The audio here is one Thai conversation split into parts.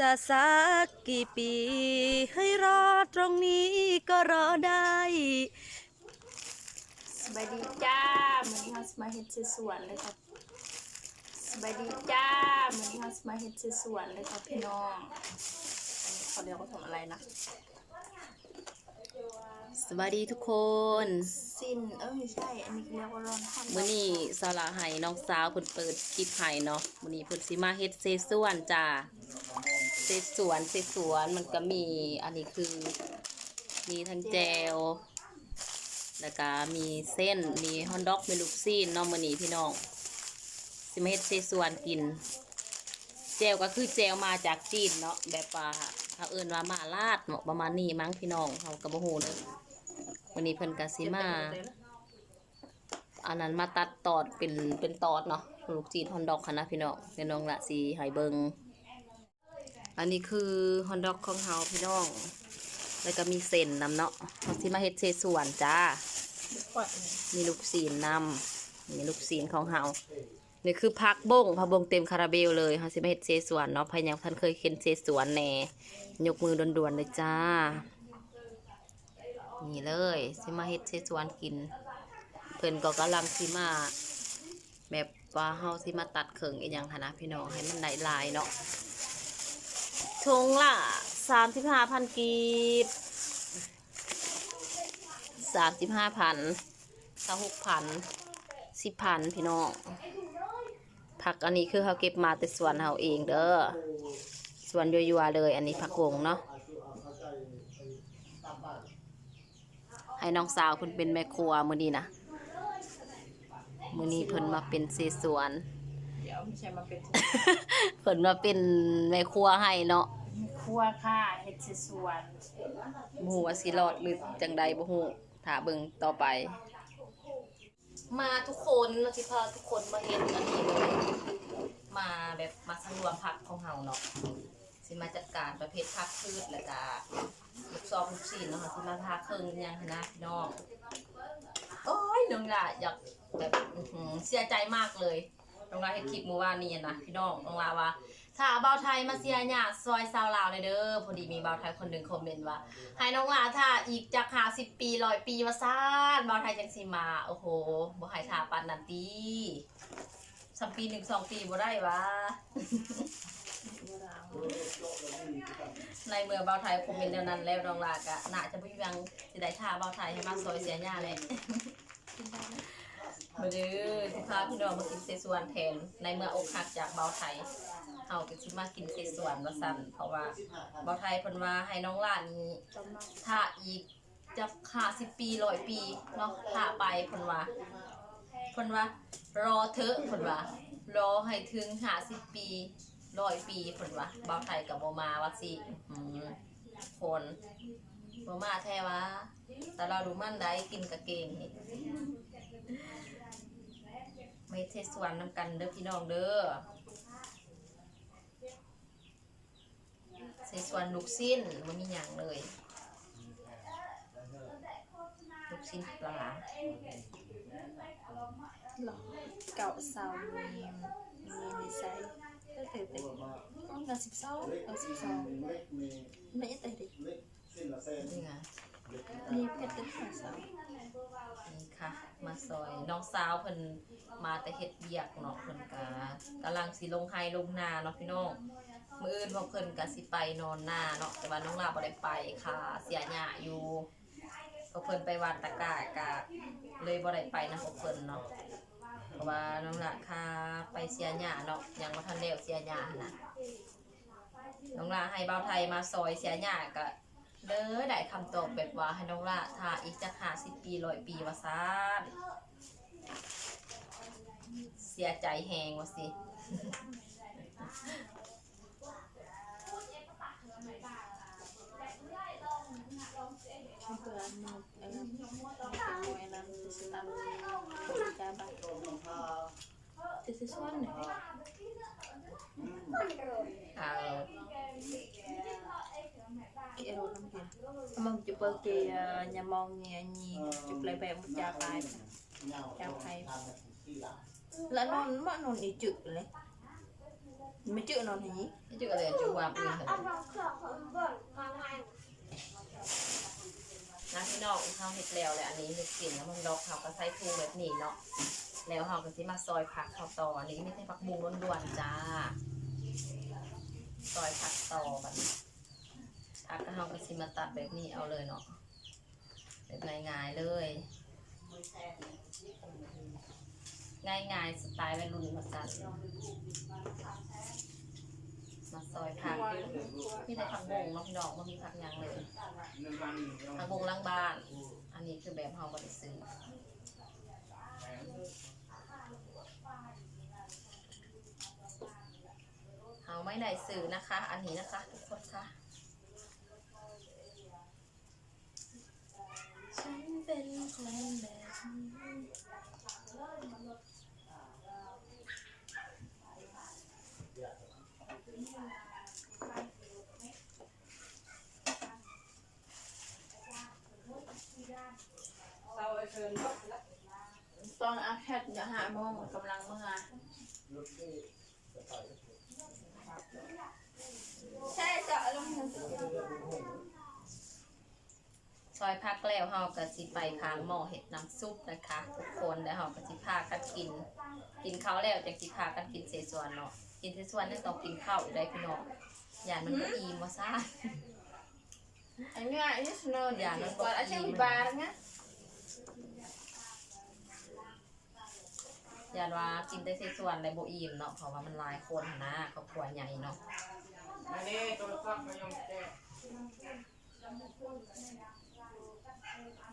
จะสักกี่ปี ให้รอตรงนี้ก็รอได้สบายดีจ้ามือนี้เราสมาเฮ็ดซื้อสวนเลยครับสบายดีจ้ามือนี้เราสมาเฮ็ดซื้อสวนเลยครับพี่น้องอันนี้เขาเรียกว่าทำอะไรนะสวัสดีทุกคนสิ้นเออไม่ใช่อันนี้เรียกว่าร้อนท่อนมื้อนี้สาระไห้น้องสาวเพิ่นเปิดคลิปไห้เนาะมื้อนี้เพิ่นสิมาเฮ็ดเซส่วนจ้า เซสวนเซสวนมันก็มี อันนี้คือ มีทั้งแจวแล้วก็มีเส้นมีฮอนด็อกมีลูกซีนเนาะมื้อนีพี่น้องสิมาเฮ็ดเซส่วนกิน แจวก็คือแจวมาจากจีนเนาะแบบว่าเขาเอิ้นว่ามาลาดเนาะประมาณนี้มั้งพี่น้องเขาก็บ่ฮู้เด้อวันนี้เพิ่นก็สิมาอันนั้นมาตัดตอดเป็นเป็นตอดเนาะลูกจีนฮอนดอกค่ะนะพี่น้องพี่น้องละสีหายเบิง อันนี้คือฮอนดอกของเฮาพี่น้อง แล้วก็มีเส้นนำเนาะเขาสิมาเฮ็ดเศษส่วนจ้า มีลูกศีนนำมีลูกศีนของเฮานี่คือพักบงพักบงเต็มคาราเบลเลยเขาสิมาเฮ็ดเศษส่วนเนาะพายยังท่านเคยเห็นเศษส่วนแน่ยกมือด่วนๆเลยจ้า นี่เลยสิมาเฮ็ดเศษส่วนกิน เพิ่นก็กำลังสิมาแบบว่าเฮาสิมาตัดเข่งอีหยังหั้นนะพี่น้องให้มันได้ลายเนาะ ทงละ35,000กีบ35,000 26,000 10,000พี่น้อง ผักอันนี้คือเขาเก็บมาแต่สวนเฮาเองเด้อสวนยัวๆเลย อันนี้ผักวงเนาะให้น้องสาวคุณเป็นแม่ครัวมือนี้นะมือนี้เพิ่นมาเป็นเสสวน ดี๋ยวไม่ใช่มาเป็น เพิ่นมาเป็นแม่ครัวให้เนาะครัวค่ะเฮ็ดซื้อสวนบ่ฮู้ว่าสิรอดหรือจังใดบ่ฮู้ถ้าเบิ่งต่อไป มาทุกคนเราสิพาทุกคนมาเฮ็ดอันนี้เลยมาแบบมาสำรวมผักของเฮาเนาะสิมาจัดการประเภทผักพืชแล้วก็ลูกซอกลูกชิ้นเนาะค่ะสิมาพาเครื่องอิหยังหั้นนะพี่น้องโอ้ยน้องล่ะอยากแบบอื้อหือเสียใจมากเลย น้องล่ะเฮ็ดคลิปเมื่อวานนี้นะพี่น้องน้องล่ะว่าถ้าเบาไทยมาเสียหยาซอยซาวลาวเลยเด้อพอดีมีเบาไทยคนหนึ่งคอมเมนต์ว่าให้น้องลาถ้าอีกจากหาสิบปีร้อยปีมาซ่านเบาไทยจังสิมาโอ้โหบ่ให้ท่าปันนันตีสัมปีหนึ่งสองปีบ่ได้วะในเมื่อเบาไทยคอมเมนต์เดียวนั้นแล้วน้องลากะน่าจะไม่ยังสิได้ท่าเบาไทยให้มาซอยเสียหยาเลย มาเด้อสิพาพี่น้องมากินเซซวนแทน ในเมื่ออกหักจากเบาไทยเฮาก็สิมากินเซซวนว่าซั่นเพราะว่าเบาไทยเพิ่นว่าให้น้องหลานนี้ถ้าอีกจะ50ปี100ปีเนาะถ้าไปเพิ่นว่าเพิ่นว่ารอเถอะเพิ่นว่ารอให้ถึง50ปี100ปีเพิ่นว่าเบาไทยก็บ่มาว่าสิอืมคนบ่มาแท้ว่าแต่เราดูมันได้กินกะเก่งนี่ ไม่เทสวนนำกันเด้อพี่น้องเด้อเทสวนลูกสิ้นมันมีอย่างเลยลูกสิ้นปลาหรอเก่าเสามีมีในไซส์ก็เตะเตะก็เงินสิบสองเออสิบสองไม่เตะดินี่ไง นี่เพชรตึ้งหาเสานี่ค่ะ มาซอยน้องสาวเพิ่นมาแต่เฮ็ดเบียกเนาะเพิ่นก็กำลังสิลงไฮลงนาเนาะพี่น้องมื้ออื่นพวกเพิ่นก็สิไปนอนนาเนาะแต่ว่าน้องลาบ่ได้ไปค่ะ เสียหญ้าอยู่พวกเพิ่นไปวัดตะกร้ากะเลยบ่ได้ไปนะพวกเพิ่นเนาะเพราะว่าน้องละค่ะไปเสียหญ้าเนาะยังบ่ทันแล้วเสียหญ้าหั่นนะน้องลาให้เบาไทยมาซอยเสียหญ้าก็ เลยได้คำตอบแบบว่าให้น้องละถ้าอีกจัก50ปี100ปีว่าซ่านเสียใจแฮงว่าสิเพื่อนมันเออเป็นมวยนั้นจะสตาร์ทจ้าบ้านจะซื้อส่วนไหน เอา cái ero năm kia mong chụp bơ kia nhà mong nhà nhì chụp lại về một cha bài cha hay là non mà non đi chụp này ไม่จืดนอนอย่างนี้นี่จะอะไรจะวางเหรอนะพี่น้องเขาเห็ดแล้วเลยอันนี้เห็ดกลิ่นแล้วมันดอกเขาก็ใส่ทูแบบนี้เนาะแล้วเขาก็สิมาซอยผักเขาต่ออันนี้ไม่ใช่ผักบุ้งล้วนๆจ้าซอยผักต่อแบบนี้ ผักก็เขาก็สิมาตัดแบบนี้เอาเลยเนาะแบบง่ายๆเลย ง่ายๆสไตล์วัยรุ่นมาจัดมาซอยผักพี่ได้ผักบงเนาพี่น้องมันมีผักยังเลยผักบงล้างบ้าน อันนี้คือแบบเขาบริซื้อเขาไม่ได้ซื้อนะคะ อันนี้นะคะทุกคนค่ะ ฉัน เป็นคนแบบนี้ตอนอาแคทจะหาโมงกำลังเมื่อใช่จะลงทุน ซอยพักแล้วเฮาก็สิไปพางหม้อเห็ดน้ำซุปนะคะ ทุกคนแล้วเฮาก็สิพากันกิน กินข้าวแล้วจังสิพากันกินเสฉวนเนาะกินเสฉวนนี่ต้องกินข้าวอยู่ได้พี่น้องอย่ามันก็อิ่มว่าซ่าอันนี้อันนี้สโนว์อย่าเดี๋ยวนะก่อนอาชีพบาร์นะอย่าว่ากินแต่เสฉวนแล้วบ่อิ่มเนาะเพราะว่ามันหลายคนหั้นนะครอบครัวใหญ่เนาะ อันนี้โทรศัพท์ก็ยังแก้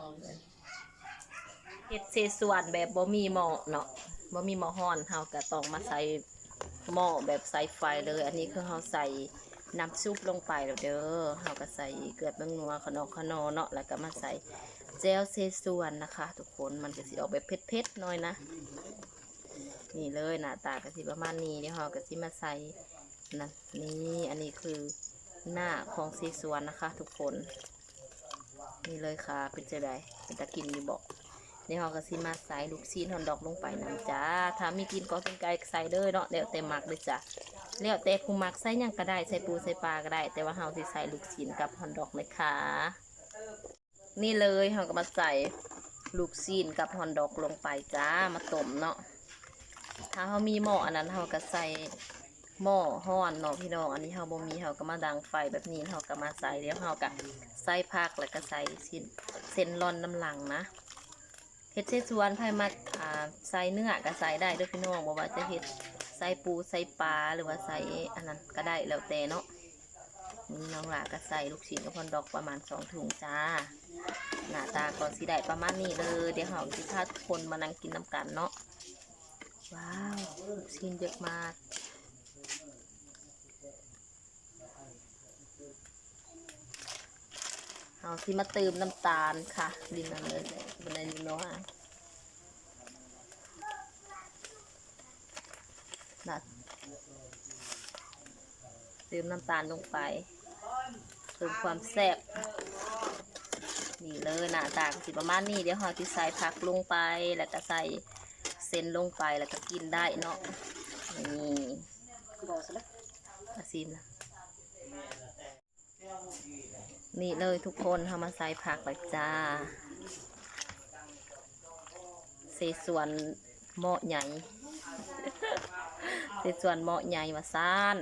องเลยเฮ็ดเสฉวนแบบบ่มีหม้อเนาะบ่มีหม้อฮ้อนเฮาก็ต้องมาใส่หม้อแบบใส่ไฟเลย อันนี้คือเฮาใส่น้ำซุปลงไปแล้วเด้อเฮาก็ใส่เกลือแป้งนัวขนมขนอเนาะแล้วก็มาใส่เจลเซซวนนะคะ ทุกคนมันก็สิออกแบบเผ็ดๆหน่อยนะ นี่เลยหน้าตาก็สิประมาณนี้เดี๋ยวเฮาก็สิมาใส่นั่นนี่อันนี้คือหน้าของเซซวนนะคะ ทุกคน นี่เลยค่ะ เป็นจะได้เป็นตะกินอยู่บอกเดี๋ยเราก็สิมาใส่ลูกซีนฮอนดอกลงไปนะจ้าถ้ามีกินก็เป็นไก่ใส่เด้อเนาะแล้วแต่มักเลยจ้ะแล้วแต่ผู้มักใส่ยังก็ได้ใส่ปูใส่ปลาก็ได้ แต่ว่าเราสิใส่ลูกซีนกับฮอนดอกเลยค่ะ นี่เลยเราก็มาใส่ลูกซีนกับฮอนดอกลงไปจ้ามาต้มเนาะถ้าเขามีหม้ออันนั้นเราก็ใส่ หม้อห้อนเนาะพี่น้องอันนี้เราบ่มีเราก็มาดังไฟแบบนี้เราก็มาใส่เดี๋ยวเราก็ใส่ผักแล้วก็ใส่สิ้นเส้นร่อนน้ำหลังนะเฮ็ดเสฉวนไผ่มาอ่าใส่เนื้อก็ใส่ได้ด้วยพี่น้องบ่ว่าจะเฮ็ดใส่ปูใส่ปลาหรือว่าใส่อันนั้นก็ได้แล้วแต่เนาะนี่น้องหลาก็ใส่ลูกชิ้นกับพอนดอกประมาณสองถุงจ้าหน้าตาก็สิได้ประมาณนี้เลยเดี๋ยวเราสิพาทุกคนมานั่งกินน้ำกันเนาะว้าวลูกชิ้นเยอะมาก เอาที่มาเติมน้ำตาลค่ะ ดินนั่นเลยบันไดนิโนฮะนัดเติมน้ำตาลลงไปเพิ่มความแซ่บนี่เลยหน้าตาก็สิประมาณนี้เดี๋ยวเราจะใส่ผักลงไปแล้วก็ใส่เส้นลงไปแล้วก็กินได้เนาะนี่มาซิมนะ นี่เลยทุกคนทำมาใส่ผักเลยจ้าเศษส่วนหม้อใหญ่เศษส่วนหม้อใหญ่มาซ่าน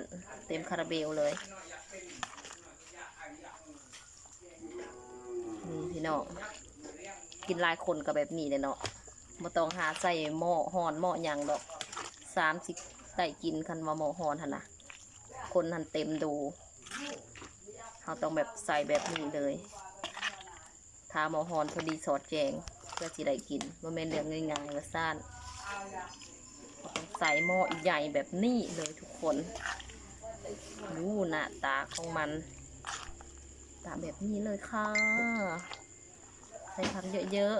เต็มคาราเบลเลยนี่พี่น้องกินหลายคนก็แบบนี้เลยเนาะมาต้องหาใส่หม้อหอนหม้อหยังดอกสามสิบได้กินคันว่าหม้อหอนหันนะคนหันเต็มดู เราต้องแบบใส่แบบนี้เลยทาหมอฮอนพอดีสอดแจงเพื่อสิได้กินว่าแม่นเรื่องง่ายๆว่าซ่านต้องใส่หม้อใหญ่แบบนี้เลยทุกคนดูหน้าตาของมันตาแบบนี้เลยค่ะ ใส่ผักเยอะ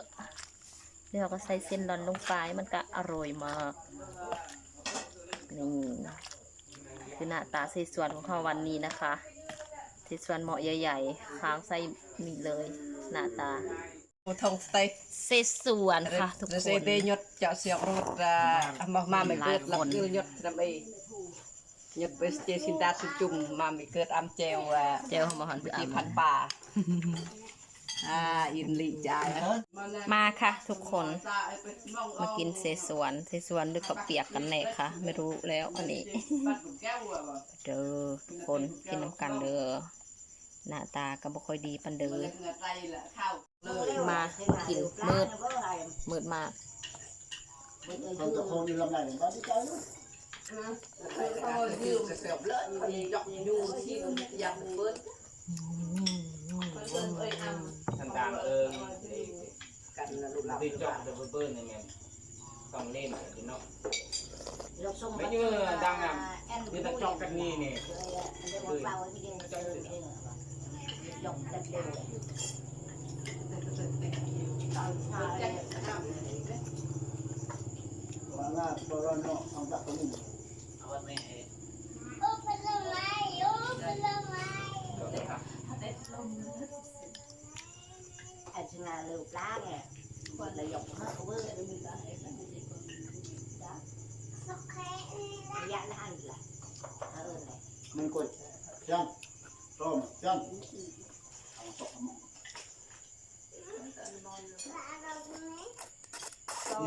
ๆแล้วก็ใส่เส้นร้อนลงไปมันก็อร่อยมากนี่คือหน้าตาเสสวนของเขาวันนี้นะคะ เสสวนเหมาะใหญ่ๆค้างใส่มีเลยหน้าตาทองสเต็กเสสวนค่ะทุกคเซนเตยศเจาะเสียงรถมามาไม่เกิดหลายคนลักยศทำเองยศไปเจสินดาสุจุมมาไม่เกิดอัมเจวว่าเจ้าของมาหันไปที่อ่ำพันป่าอ่าอินลีจ่ายมาค่ะ ทุกคนมากินเสสวนเสสวนด้วยข้าวเปียกกันแน่ค่ะ ไม่รู้แล้วอันนี้เด้อทุกคนกินน้ำกันเด้อ หน้าตาก็บ่ค่อยดีปันเด้อมากินมืดมืดมากเขาจะคงอยู่ลำไหนบ้านที่เจ้าอยู่สันดานเอิงตีจอกเดบเบิ้ลนี่แม่ต้องเล่นกันเนาะไม่เยอะดังอะคือตะจอกกันนี่นี่ ว่าหน้าตัวร้อนเนาะเอาจากตรงนี้ anh sinh là lượt lá nè còn là dọc hết của bước để mình đó đó dạ nó ăn là ừ này มันกดจันต้มจัน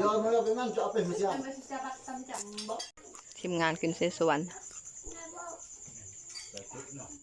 ยอมมาแล้วไปนั่งจะเอาไปไม่ใช่ ทีมงานกินเสสวน